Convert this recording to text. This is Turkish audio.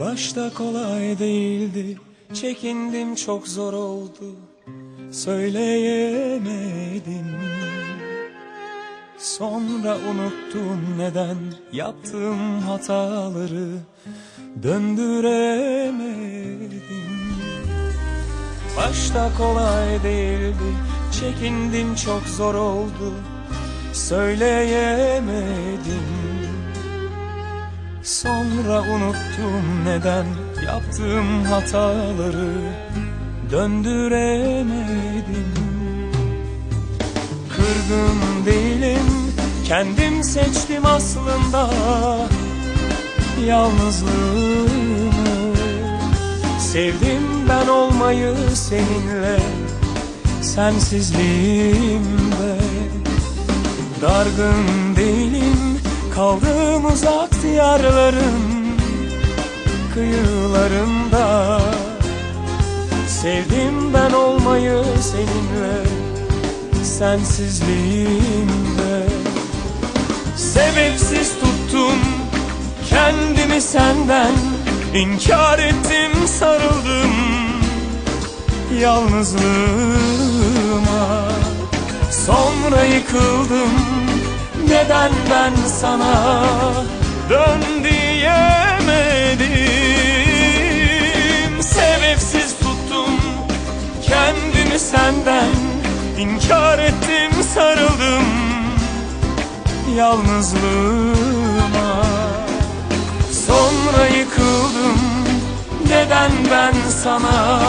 Başta kolay değildi Çekindim çok zor oldu. Söyleyemedim. Sonra unuttum neden Yaptığım hataları Döndüremedim. Başta kolay değildi Çekindim çok zor oldu. Söyleyemedim Sonra unuttum neden Yaptığım hataları. Döndüremedim. Kırgın değilim Kendim seçtim aslında. Yalnızlığımı. Sevdim ben olmayı seninle Sensizliğimde Dargın Kaldığım uzak diyarların Kıyılarında. Sevdim ben olmayı seninle Sensizliğimde Sebepsiz tuttum kendimi senden İnkar ettim sarıldım yalnızlığıma. Sonra yıkıldım neden ben sana dön diyemedim? Sebepsiz tuttum kendimi senden İnkar ettim sarıldım yalnızlığıma. Sonra yıkıldım. Neden ben sana